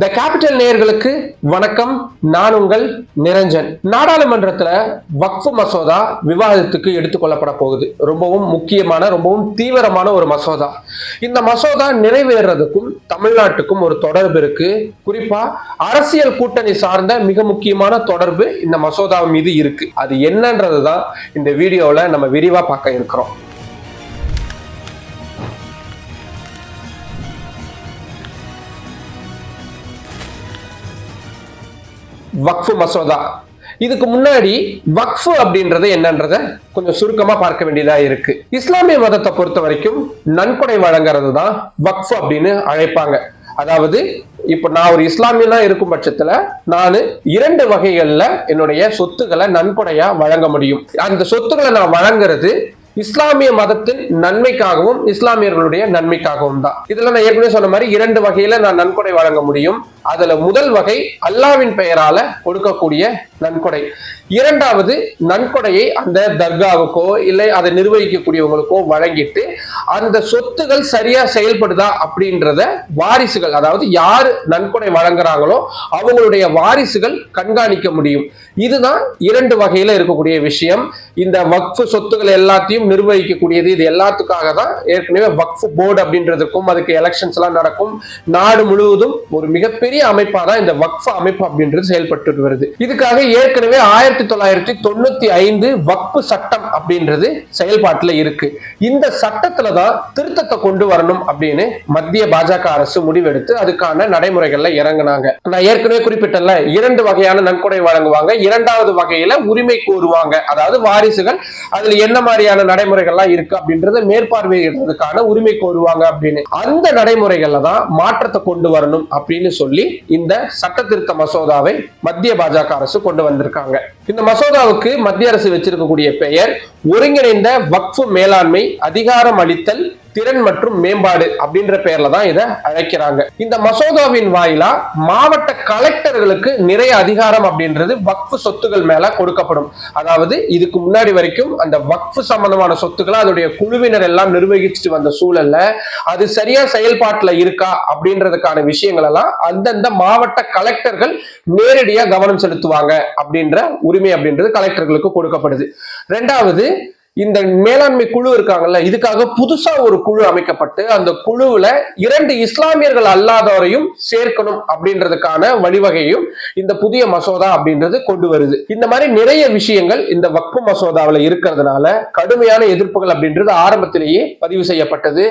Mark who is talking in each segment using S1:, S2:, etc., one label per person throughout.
S1: The capital நேயர்களுக்கு வணக்கம். நான் உங்கள் நிரஞ்சன். நாடாளுமன்றத்தில் வக்ஃபு மசோதா விவாதத்துக்கு எடுத்துக்கொள்ளப்பட போகுது. ரொம்பவும் முக்கியமான ரொம்பவும் தீவிரமான ஒரு மசோதா. இந்த மசோதா நிறைவேறதுக்கும் தமிழ்நாட்டுக்கும் ஒரு தொடர்பு இருக்கு. குறிப்பா அரசியல் கூட்டணி சார்ந்த மிக முக்கியமான தொடர்பு இந்த மசோதா மீது இருக்கு. அது என்னன்றது தான் இந்த வீடியோவில் நம்ம விரிவாக பார்க்க இருக்கிறோம். வக்ஃபு மசோதா. இதுக்கு முன்னாடி வக்ஃபு அப்படின்றது என்னன்றத கொஞ்சம் சுருக்கமா பார்க்க வேண்டியதா இருக்கு. இஸ்லாமிய மதத்தை பொறுத்த வரைக்கும் நன்கொடை வழங்குறது தான் வக்ஃபு அப்படின்னு அழைப்பாங்க. அதாவது இப்ப நான் ஒரு இஸ்லாமியனா இருக்கும் பட்சத்துல நான் இரண்டு வகைகள்ல என்னுடைய சொத்துக்களை நன்கொடையா வழங்க முடியும். அந்த சொத்துக்களை நான் வழங்குறது இஸ்லாமிய மதத்தின் நன்மைக்காகவும் இஸ்லாமியர்களுடைய நன்மைக்காகவும் தான். இதுல நான் ஏற்கனவே சொன்ன மாதிரி இரண்டு வகையில நான் நன்கொடை வழங்க முடியும். அதுல முதல் வகை அல்லாவின் பெயரால கொடுக்கக்கூடிய நன்கொடை. இரண்டாவது நன்கொடையை அந்த தர்காவுக்கோ இல்லை அதை நிர்வகிக்கக்கூடியவங்களுக்கோ வழங்கிட்டு அந்த சொத்துகள் சரியா செயல்படுதா அப்படின்றத வாரிசுகள் அதாவது யார் நன்கொடை வழங்குறாங்களோ அவங்களுடைய வாரிசுகள் கண்காணிக்க முடியும். இதுதான் இரண்டு வகையில இருக்கக்கூடிய விஷயம். இந்த வக்ஃபு சொத்துக்கள் எல்லாத்தையும் நிர்வகிக்கக்கூடியது. இது எல்லாத்துக்காக தான் ஏற்கனவே வக்ஃப் போர்டு அப்படின்றதுக்கும் அதுக்கு எலெக்ஷன்ஸ் எல்லாம் நடக்கும். நாடு முழுவதும் ஒரு மிகப்பெரிய அமைப்பா தான் இந்த வக்ஃப் அமைப்பு அப்படின்றது செயல்பட்டு வருது. இதுக்காக ஏற்கனவே ஆயிரத்தி தொள்ளாயிரத்தி தொண்ணூத்தி ஐந்து வக்ஃபு சட்டம் அப்படின்றது செயல்பாட்டுல இருக்கு. இந்த சட்டத்துல தான் திருத்தத்தை கொண்டு வரணும் அப்படின்னு மத்திய பாஜக அரசு முடிவெடுத்து அதுக்கான நடைமுறைகள்ல இறங்கினாங்க. நான் ஏற்கனவே குறிப்பிட்டல இரண்டு வகையான நன்கொடை வழங்குவாங்க. இரண்டாவது வகையில உரிமை கோருவாங்க. அதாவது வாரிசுகள் அதுல என்ன மாதிரியான நடைமுறைகள்லாம் இருக்கு அப்படின்றத மேற்பார்வையிடுறதுக்கான உரிமை கோருவாங்க அப்படின்னு. அந்த நடைமுறைகள்ல தான் மாற்றத்தை கொண்டு வரணும் அப்படின்னு சொல்லி இந்த சட்ட திருத்த மசோதாவை மத்திய பாஜக அரசு கொண்டு வந்திருக்காங்க. இந்த மசோதாவுக்கு மத்திய அரசு வச்சிருக்கக்கூடிய பெயர் ஒருங்கிணைந்த வக்ஃபு மேலாண்மை அதிகாரம் அளித்தல் திறன் மற்றும் மேம்பாடு அப்படின்ற பெயர்ல தான் இதை அழைக்கிறாங்க. இந்த மசோதாவின் வாயிலா மாவட்ட கலெக்டர்களுக்கு நிறைய அதிகாரம் அப்படின்றது வக்ஃபு சொத்துகள் மேல கொடுக்கப்படும். அதாவது இதுக்கு முன்னாடி வரைக்கும் அந்த வக்ஃபு சம்பந்தமான சொத்துக்களை அதோடைய குழுவினர் எல்லாம் நிர்வகிச்சுட்டு வந்த சூழல்ல அது சரியா செயல்பாட்டுல இருக்கா அப்படின்றதுக்கான விஷயங்கள் எல்லாம் அந்தந்த மாவட்ட கலெக்டர்கள் நேரடியா கவனம் செலுத்துவாங்க அப்படின்ற உரிமை அப்படின்றது கலெக்டர்களுக்கு கொடுக்கப்படுது. ரெண்டாவது இந்த மேலாண்மை குழு இருக்காங்கல்ல இதுக்காக புதுசா ஒரு குழு அமைக்கப்பட்டு அந்த குழுவுல இரண்டு இஸ்லாமியர்கள் அல்லாதவரையும் சேர்க்கணும் அப்படின்றதுக்கான வழிவகையும் இந்த புதிய மசோதா அப்படின்றது கொண்டு வருது. இந்த மாதிரி நிறைய விஷயங்கள் இந்த வக்பு மசோதாவில் இருக்கிறதுனால கடுமையான எதிர்ப்புகள் அப்படின்றது ஆரம்பத்திலேயே பதிவு செய்யப்பட்டது.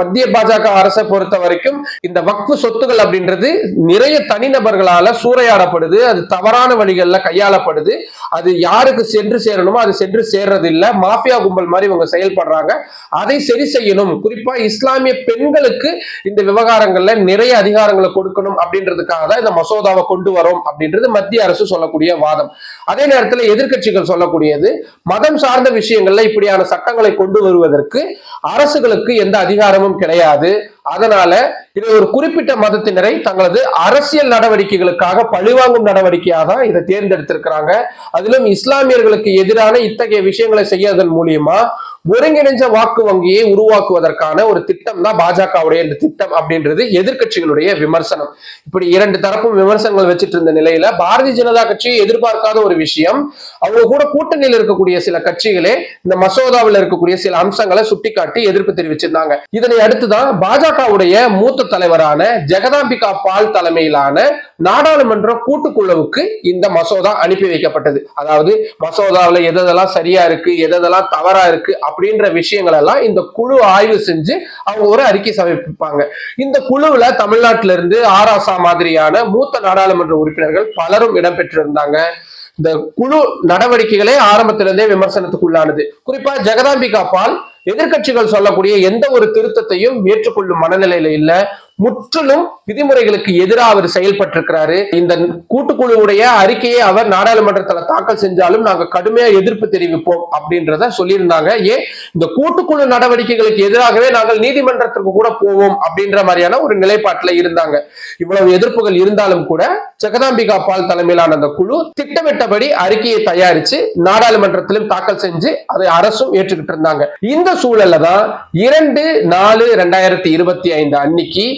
S1: மத்திய பாஜக அரசை பொறுத்த வரைக்கும் இந்த வக்பு சொத்துகள் அப்படின்றது நிறைய தனிநபர்களால சூறையாடப்படுது. அது தவறான வழிகளில் கையாளப்படுது. அது யாருக்கு சென்று சேரணுமோ அது சென்று சேர்றது மாஃபியா கும்பல் மாதிரி இவங்க செயல்படுறாங்க. அதை சரி செய்யணும். குறிப்பா இஸ்லாமிய பெண்களுக்கு இந்த விவகாரங்கள்ல நிறைய அதிகாரங்களை கொடுக்கணும் அப்படின்றதுக்காக தான் இந்த மசோதாவை கொண்டு வரோம் அப்படின்றது மத்திய அரசு சொல்லக்கூடிய வாதம். அதே நேரத்தில் எதிர்க்கட்சிகள் சொல்லக்கூடியது மதம் சார்ந்த விஷயங்கள்ல இப்படியான சட்டங்களை கொண்டு வருவதற்கு அரசுகளுக்கு எந்த அதிகாரமும் கிடையாது. அதனால இது ஒரு குறிப்பிட்ட மதத்தினரை தங்களது அரசியல் நடவடிக்கைகளுக்காக பழிவாங்கும் நடவடிக்கையாக தான் இதை தேர்ந்தெடுத்திருக்கிறாங்க. அதிலும் இஸ்லாமியர்களுக்கு எதிரான இத்தகைய விஷயங்களை செய்யறதன் மூலியமா ஒருங்கிணைஞ்ச வாக்கு வங்கியை உருவாக்குவதற்கான ஒரு திட்டம் தான் பாஜகவுடைய இந்த திட்டம் அப்படின்றது எதிர்கட்சிகளுடைய விமர்சனம். இப்படி இரண்டு தரப்பும் விமர்சனங்கள் வச்சுட்டு இருந்த நிலையில பாரதிய ஜனதா கட்சி எதிர்பார்க்காத ஒரு விஷயம் அவங்க கூட கூட்டணியில் இருக்கக்கூடிய சில கட்சிகளே இந்த மசோதாவில் இருக்கக்கூடிய சில அம்சங்களை சுட்டிக்காட்டி எதிர்ப்பு தெரிவிச்சிருந்தாங்க. இதனை அடுத்துதான் பாஜகவுடைய மூத்த தலைவரான ஜெகதாம்பிகா பால் தலைமையிலான நாடாளுமன்ற கூட்டுக்குழுவுக்கு இந்த மசோதா அனுப்பி வைக்கப்பட்டது. அதாவது மசோதாவில் எதெல்லாம் சரியா இருக்கு எதெல்லாம் தவறா இருக்கு அப்படின்ற விஷயங்கள் எல்லாம் இந்த குழு ஆய்வு செஞ்சு அவங்க ஒரு அறிக்கை சமர்ப்பிப்பாங்க. இந்த குழுவுல தமிழ்நாட்டில இருந்து ஆராசா மாதிரியான மூத்த நாடாளுமன்ற உறுப்பினர்கள் பலரும் இடம்பெற்றிருந்தாங்க. இந்த குழு நடவடிக்கைகளே ஆரம்பத்திலிருந்தே விமர்சனத்துக்குள்ளானது. குறிப்பா ஜெகதாம்பிகா பால் எதிர்க்கட்சிகள் சொல்லக்கூடிய எந்த ஒரு திருத்தத்தையும் ஏற்றுக்கொள்ளும் மனநிலையில இல்ல. முற்றிலும் விதிமுறைகளுக்கு எதிராக அவர் செயல்பட்டிருக்கிறாரு. இந்த கூட்டுக்குழுவுடைய அறிக்கையை அவர் நாடாளுமன்றத்தில் தாக்கல் செஞ்சாலும் நாங்கள் கடுமையா எதிர்ப்பு தெரிவிப்போம் அப்படின்றத சொல்லியிருந்தாங்க. ஏன்? இந்த கூட்டுக்குழு நடவடிக்கைகளுக்கு எதிராகவே நாங்கள் நீதிமன்றத்திற்கு கூட போவோம் அப்படின்ற மாதிரியான ஒரு நிலைப்பாட்டில் இருந்தாங்க. இவ்வளவு எதிர்ப்புகள் இருந்தாலும் கூட ஜெகதாம்பிகா பால் தலைமையிலான அந்த குழு திட்டமிட்டபடி அறிக்கையை தயாரிச்சு நாடாளுமன்றத்திலும் தாக்கல் செஞ்சு அதை அரசும் ஏற்றுக்கிட்டு இருந்தாங்க. இந்த சூழல்ல தான் இரண்டு நாலு ரெண்டாயிரத்தி இருபத்தி ஐந்து அன்னைக்கு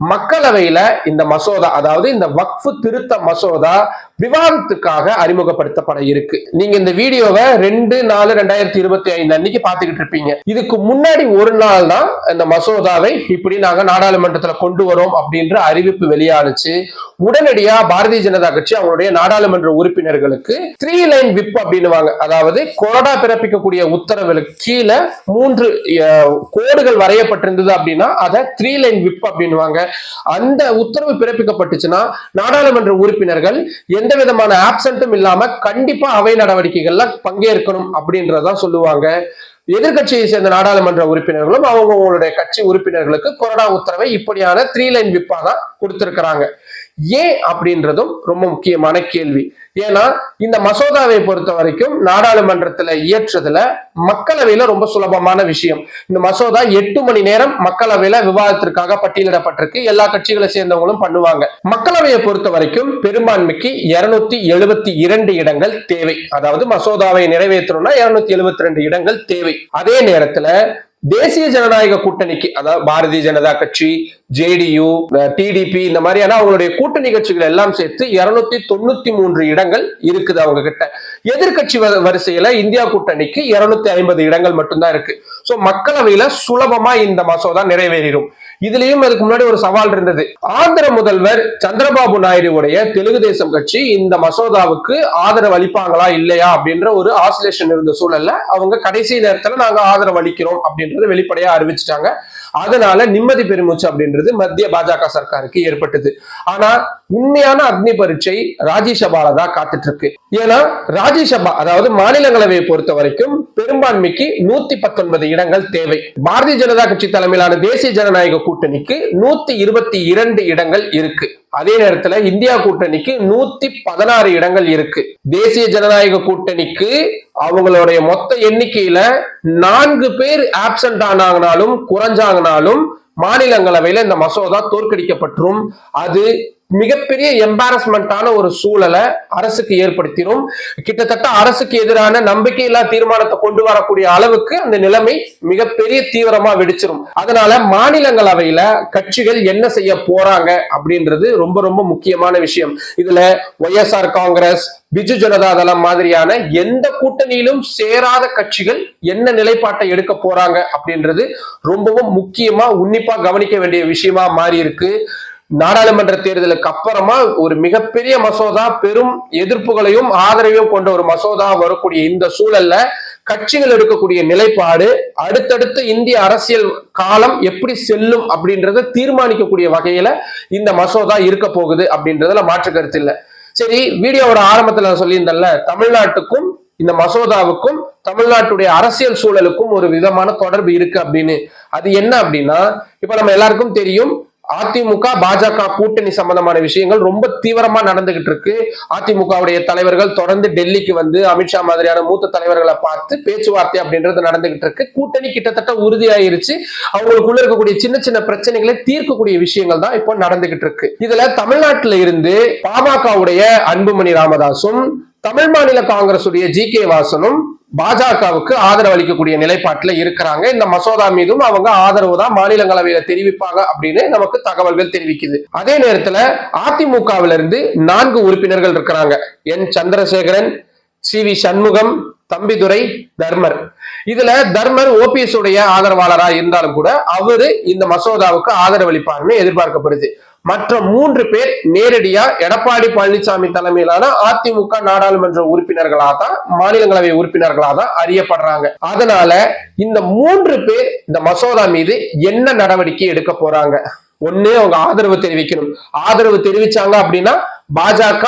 S1: மக்களவையில இந்த மசோதா அதாவது இந்த வக்ஃபு திருத்த மசோதா விவாதத்துக்காக அறிமுகப்படுத்தப்பட இருக்கு. நீங்க இந்த வீடியோவை ரெண்டு நாலு ரெண்டாயிரத்தி இருபத்தி ஐந்து அன்னைக்கு பாத்துக்கிட்டு இருப்பீங்க. இதுக்கு முன்னாடி ஒரு நாள் தான் இந்த மசோதாவை இப்படி நாங்க நாடாளுமன்றத்துல கொண்டு வரோம் அப்படின்ற அறிவிப்பு வெளியானுச்சு. உடனடியா பாரதிய ஜனதா கட்சி அவங்களுடைய நாடாளுமன்ற உறுப்பினர்களுக்கு த்ரீ லைன் விப் அப்படின்னுவாங்க. அதாவது கொரோனா பிறப்பிக்கக்கூடிய உத்தரவுகளுக்கு கீழே மூன்று கோடுகள் வரையப்பட்டிருந்தது அப்படின்னா அதை த்ரீ லைன் விப் அப்படின்னுவாங்க. அந்த உத்தரவு பிறப்பிக்கப்பட்டுச்சுன்னா நாடாளுமன்ற உறுப்பினர்கள் எந்த விதமான ஆப்சண்ட்டும் இல்லாம கண்டிப்பா அவை நடவடிக்கைகள்ல பங்கேற்கணும் அப்படின்றதான் சொல்லுவாங்க. எதிர்கட்சியை சேர்ந்த நாடாளுமன்ற உறுப்பினர்களும் அவங்க அவங்களுடைய கட்சி உறுப்பினர்களுக்கு கொரோனா உத்தரவை இப்படியான த்ரீ லைன் விப்பா தான் கொடுத்திருக்கிறாங்க. ஏன் அப்படின்றதும் ரொம்ப முக்கியமான கேள்வி. ஏன்னா இந்த மசோதாவை பொறுத்த வரைக்கும் நாடாளுமன்றத்துல இயற்றுறதுல மக்களவையில ரொம்ப சுலபமான விஷயம். இந்த மசோதா எட்டு மணி நேரம் மக்களவையில விவாதத்திற்காக பட்டியலிடப்பட்டிருக்கு. எல்லா கட்சிகளை சேர்ந்தவங்களும் பண்ணுவாங்க. மக்களவையை பொறுத்த வரைக்கும் பெரும்பான்மைக்கு இருநூத்தி எழுபத்தி இரண்டு இடங்கள் தேவை. அதாவது மசோதாவை நிறைவேற்றணும்னா இருநூத்தி எழுபத்தி ரெண்டு இடங்கள் தேவை. அதே நேரத்துல தேசிய ஜனநாயக கூட்டணிக்கு அதாவது பாரதிய ஜனதா கட்சி ஜேடியு டிடிபி இந்த மாதிரியான அவங்களுடைய கூட்டணி கட்சிகள் எல்லாம் சேர்த்து இருநூத்தி தொண்ணூத்தி மூன்று இடங்கள் இருக்குது அவங்க கிட்ட. எதிர்கட்சி வரிசையில இந்தியா கூட்டணிக்கு இருநூத்தி ஐம்பது இடங்கள் மட்டும்தான் இருக்கு. சோ மக்களவையில சுலபமா இந்த மசோதா நிறைவேறிடும். இதுலயும் அதுக்கு முன்னாடி ஒரு சவால் இருந்தது. ஆந்திர முதல்வர் சந்திரபாபு நாயுடுவுடைய தெலுங்கு தேசம் கட்சி இந்த மசோதாவுக்கு ஆதரவு அளிப்பாங்களா இல்லையா அப்படின்ற ஒரு ஆசிலேஷன் இருந்த சூழல்ல அவங்க கடைசி நேரத்துல நாங்க ஆதரவு அளிக்கிறோம் அப்படின்றத வெளிப்படையா அறிவிச்சிட்டாங்க. அதனால நிம்மதி பெருமூச்சு அப்படின்றது மத்திய பாஜக சர்க்காருக்கு ஏற்பட்டது. ஆனா உண்மையான அக்னி பரீட்சை ராஜ்யசபால தான் காத்துட்டு இருக்கு. ஏன்னா ராஜ்யசபா அதாவது மாநிலங்களவையை பொறுத்த வரைக்கும் பெரும்பான்மைக்கு நூத்தி பத்தொன்பது இடங்கள் தேவை. பாரதிய ஜனதா கட்சி தலைமையிலான தேசிய ஜனநாயக கூட்டணிக்கு நூத்தி இருபத்தி இரண்டு இடங்கள் இருக்கு. அதே நேரத்துல இந்தியா கூட்டணிக்கு நூத்தி பதினாறு இடங்கள் இருக்கு. தேசிய ஜனநாயக கூட்டணிக்கு அவங்களுடைய மொத்த எண்ணிக்கையில நான்கு பேர் ஆப்சண்ட் ஆனாங்கனாலும் குறைஞ்சாங்கனாலும் மாநிலங்களவையில இந்த மசோதா தோற்கடிக்கப்பட்டுரும் அது மிகப்பெரிய எம்பாரஸ்மெண்டான ஒரு சூழலை அரசுக்கு ஏற்படுத்திடும் கிட்டத்தட்ட அரசுக்கு எதிரான நம்பிக்கையில்லா தீர்மானத்தை கொண்டு வரக்கூடிய அளவுக்கு அந்த நிலைமை மிகப்பெரிய தீவிரமா வெடிச்சிரும். அதனால மாநிலங்களவையில கட்சிகள் என்ன செய்ய போறாங்க அப்படின்றது ரொம்ப ரொம்ப முக்கியமான விஷயம். இதுல ஒய்எஸ்ஆர் காங்கிரஸ் பிஜு ஜனதா தளம் மாதிரியான எந்த கூட்டணியிலும் சேராத கட்சிகள் என்ன நிலைப்பாட்டை எடுக்க போறாங்க அப்படின்றது ரொம்பவும் முக்கியமா உன்னிப்பா கவனிக்க வேண்டிய விஷயமா மாறி இருக்கு. நாடாளுமன்ற தேர்தலுக்கு அப்புறமா ஒரு மிகப்பெரிய மசோதா பெரும் எதிர்ப்புகளையும் ஆதரவையும் கொண்ட ஒரு மசோதா வரக்கூடிய இந்த சூழல்ல கட்சிகள் எடுக்கக்கூடிய நிலைப்பாடு அடுத்தடுத்த இந்திய அரசியல் காலம் எப்படி செல்லும் அப்படின்றத தீர்மானிக்கக்கூடிய வகையில இந்த மசோதா இருக்க போகுது அப்படின்றதுல மாற்று கருத்து இல்லை. சரி வீடியோவோட ஆரம்பத்துல நான் சொல்லியிருந்தேன்ல தமிழ்நாட்டுக்கும் இந்த மசோதாவுக்கும் தமிழ்நாட்டுடைய அரசியல் சூழலுக்கும் ஒரு விதமான தொடர்பு இருக்கு அப்படின்னு. அது என்ன அப்படின்னா இப்ப நம்ம எல்லாருக்கும் தெரியும் அதிமுக பாஜக கூட்டணி சம்பந்தமான விஷயங்கள் ரொம்ப தீவிரமா நடந்துகிட்டு இருக்கு அதிமுகவுடைய தலைவர்கள் தொடர்ந்து டெல்லிக்கு வந்து அமித்ஷா மாதிரியான மூத்த தலைவர்களை பார்த்து பேச்சுவார்த்தை அப்படின்றது நடந்துகிட்டு இருக்கு கூட்டணி கிட்டத்தட்ட உறுதியாயிருச்சு. அவங்களுக்குள்ள இருக்கக்கூடிய சின்ன சின்ன பிரச்சனைகளை தீர்க்கக்கூடிய விஷயங்கள் தான் இப்போ நடந்துகிட்டு இருக்கு இதுல தமிழ்நாட்டுல இருந்து பாமகவுடைய அன்புமணி ராமதாசும் தமிழ் மாநில காங்கிரஸ் உடைய ஜி கே வாசனும் பாஜகவுக்கு ஆதரவு அளிக்கக்கூடிய நிலைப்பாட்டுல இருக்கிறாங்க. இந்த மசோதா மீதும் அவங்க ஆதரவு தான் மாநிலங்களவையில தெரிவிப்பாங்க அப்படின்னு நமக்கு தகவல்கள் தெரிவிக்குது. அதே நேரத்துல அதிமுகவிலிருந்து நான்கு உறுப்பினர்கள் இருக்கிறாங்க. N Chandrasekaran C V Shanmugam Thambidurai Dharmar. இதுல தர்மர் ஓபிஎஸ் உடைய ஆதரவாளரா இருந்தாலும் கூட அவரு இந்த மசோதாவுக்கு ஆதரவு எதிர்பார்க்கப்படுது. மற்ற மூன்று பேர் நேரடியா எடப்பாடி பழனிசாமி தலைமையிலான அதிமுக நாடாளுமன்ற உறுப்பினர்களா தான் மாநிலங்களவை உறுப்பினர்களா தான் அறியப்படுறாங்க. அதனால இந்த மூன்று பேர் இந்த மசோதா மீது என்ன நடவடிக்கை எடுக்க போறாங்க? ஒண்ணு அவங்க ஆதரவு தெரிவிக்கணும். ஆதரவு தெரிவிச்சாங்க அப்படின்னா பாஜக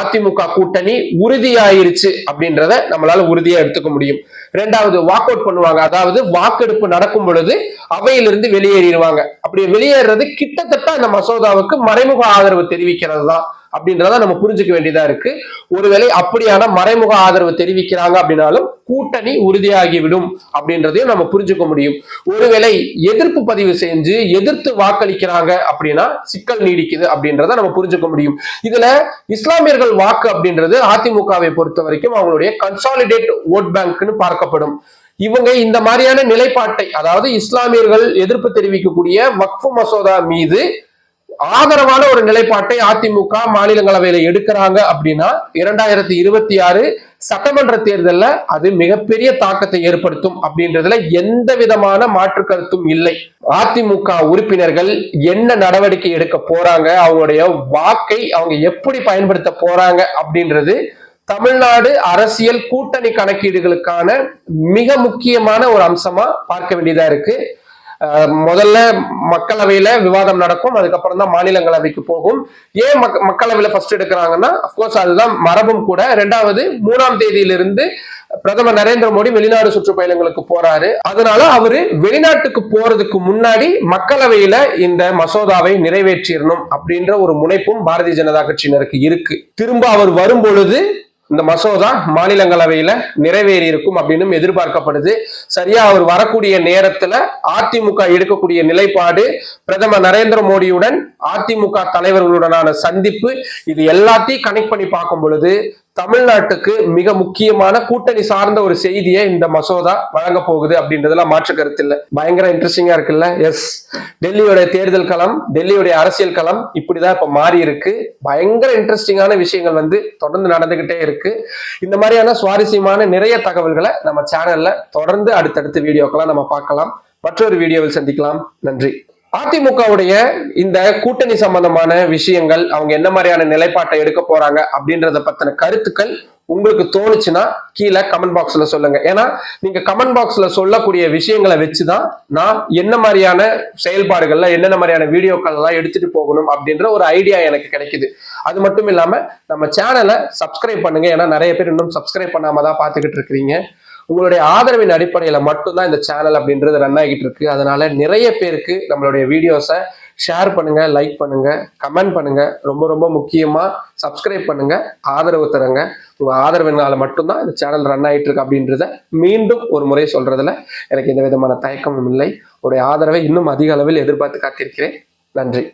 S1: அதிமுக கூட்டணி உறுதியாயிருச்சு அப்படின்றத நம்மளால உறுதியா எடுத்துக்க முடியும். ரெண்டாவது வாக் அவுட் பண்ணுவாங்க. அதாவது வாக்கெடுப்பு நடக்கும் பொழுது அவையிலிருந்து வெளியேறிடுவாங்க. அப்படி வெளியேறது கிட்டத்தட்ட அந்த மசோதாவுக்கு மறைமுக ஆதரவு தெரிவிக்கிறது தான் அப்படின்றத நம்ம புரிஞ்சுக்க வேண்டியதா இருக்கு. ஒருவேளை அப்படியான மறைமுக ஆதரவு தெரிவிக்கிறாங்க அப்படின்னாலும் கூட்டணி உறுதியாகிவிடும் அப்படின்றதையும் நம்ம புரிஞ்சுக்க முடியும். ஒருவேளை எதிர்ப்பு பதிவு செஞ்சு எதிர்த்து வாக்களிக்கிறாங்க அப்படின்னா சிக்கல் நீடிக்குது அப்படின்றத நம்ம புரிஞ்சுக்க முடியும். இதுல இஸ்லாமியர்கள் வாக்கு அப்படின்றது அதிமுகவை பொறுத்த வரைக்கும் அவங்களுடைய கன்சாலிடேட் ஓட் பேங்க்னு பார்க்கப்படும். இவங்க இந்த மாதிரியான நிலைப்பாட்டை அதாவது இஸ்லாமியர்கள் எதிர்ப்பு தெரிவிக்கக்கூடிய வக்ஃபு மசோதா மீது ஆதரவான ஒரு நிலைப்பாட்டை அதிமுக மாநிலங்களவையில எடுக்கிறாங்க அப்படின்னா இரண்டாயிரத்தி இருபத்தி ஆறு சட்டமன்ற தேர்தலில் அது மிகப்பெரிய தாக்கத்தை ஏற்படுத்தும் அப்படின்றதுல எந்த விதமான மாற்று கருத்தும் இல்லை. அதிமுக உறுப்பினர்கள் என்ன நடவடிக்கை எடுக்க போறாங்க அவங்களுடைய வாக்கை அவங்க எப்படி பயன்படுத்த போறாங்க அப்படின்றது தமிழ்நாடு அரசியல் கூட்டணி கணக்கீடுகளுக்கான மிக முக்கியமான ஒரு அம்சமா பார்க்க வேண்டியதா இருக்கு. முதல்ல மக்களவையில விவாதம் நடக்கும் அதுக்கப்புறம் தான் மாநிலங்களவைக்கு போகும். ஏன் மக் மக்களவையில ஃபர்ஸ்ட் எடுக்கிறாங்கன்னா அப்கோர்ஸ் அதுதான் மரபும் கூட. ரெண்டாவது மூணாம் தேதியிலிருந்து பிரதமர் நரேந்திர மோடி வெளிநாடு சுற்றுப்பயணங்களுக்கு போறாரு. அதனால அவரு வெளிநாட்டுக்கு போறதுக்கு முன்னாடி மக்களவையில இந்த மசோதாவை நிறைவேற்றிடணும் அப்படின்ற ஒரு முனைப்பும் பாரதிய ஜனதா கட்சியினருக்கு இருக்கு. திரும்ப அவர் வரும் பொழுது இந்த மசோதா மாநிலங்களவையில நிறைவேறி இருக்கும் அப்படின்னு எதிர்பார்க்கப்படுது. சரியா அவர் வரக்கூடிய நேரத்துல அதிமுக எடுக்கக்கூடிய நிலைப்பாடு பிரதமர் நரேந்திர மோடியுடன் அதிமுக தலைவர்களுடனான சந்திப்பு இது எல்லாத்தையும் கனெக்ட் பண்ணி பார்க்கும் பொழுது தமிழ்நாட்டுக்கு மிக முக்கியமான கூட்டணி சார்ந்த ஒரு செய்தியை இந்த மசோதா வழங்க போகுது அப்படின்றதுல மாற்று கருத்து இல்ல. பயங்கர இன்ட்ரெஸ்டிங்கா இருக்குல்ல? எஸ் டெல்லியோட தேர்தல் களம் டெல்லியோடைய அரசியல் களம் இப்படிதான் இப்ப மாறி இருக்கு. பயங்கர இன்ட்ரெஸ்டிங்கான விஷயங்கள் வந்து தொடர்ந்து நடந்துகிட்டே இருக்கு. இந்த மாதிரியான சுவாரஸ்யமான நிறைய தகவல்களை நம்ம சேனல்ல தொடர்ந்து அடுத்தடுத்த வீடியோக்கெல்லாம் நம்ம பார்க்கலாம். மற்றொரு வீடியோவில் சந்திக்கலாம். நன்றி. அதிமுகவுடைய இந்த கூட்டணி சம்பந்தமான விஷயங்கள் அவங்க என்ன மாதிரியான நிலைப்பாட்டை எடுக்க போறாங்க அப்படின்றத பத்தின கருத்துக்கள் உங்களுக்கு தோணுச்சுன்னா கீழே கமெண்ட் பாக்ஸ்ல சொல்லுங்க. ஏன்னா நீங்க கமெண்ட் பாக்ஸ்ல சொல்லக்கூடிய விஷயங்களை வச்சுதான் நான் என்ன மாதிரியான செயல்பாடுகள்ல என்னென்ன மாதிரியான வீடியோக்கள் எல்லாம் எடுத்துட்டு போகணும் அப்படின்ற ஒரு ஐடியா எனக்கு கிடைக்குது. அது மட்டும் இல்லாம நம்ம சேனலை சப்ஸ்கிரைப் பண்ணுங்க. ஏன்னா நிறைய பேர் இன்னும் சப்ஸ்கிரைப் பண்ணாம தான் பாத்துக்கிட்டு இருக்கிறீங்க. உங்களுடைய ஆதரவின் அடிப்படையில மட்டும்தான் இந்த சேனல் அப்படின்றது ரன் ஆகிட்டு இருக்கு. அதனால நிறைய பேருக்கு நம்மளுடைய வீடியோஸை ஷேர் பண்ணுங்க லைக் பண்ணுங்க கமெண்ட் பண்ணுங்க. ரொம்ப ரொம்ப முக்கியமா சப்ஸ்கிரைப் பண்ணுங்க ஆதரவு தருங்க. உங்க ஆதரவினால மட்டும்தான் இந்த சேனல் ரன் ஆகிட்டு இருக்கு அப்படின்றத மீண்டும் ஒரு முறை சொல்றதுல எனக்கு எந்த விதமான தயக்கமும் இல்லை. உங்களுடைய ஆதரவை இன்னும் அதிக அளவில் எதிர்பார்த்து காத்திருக்கிறேன். நன்றி.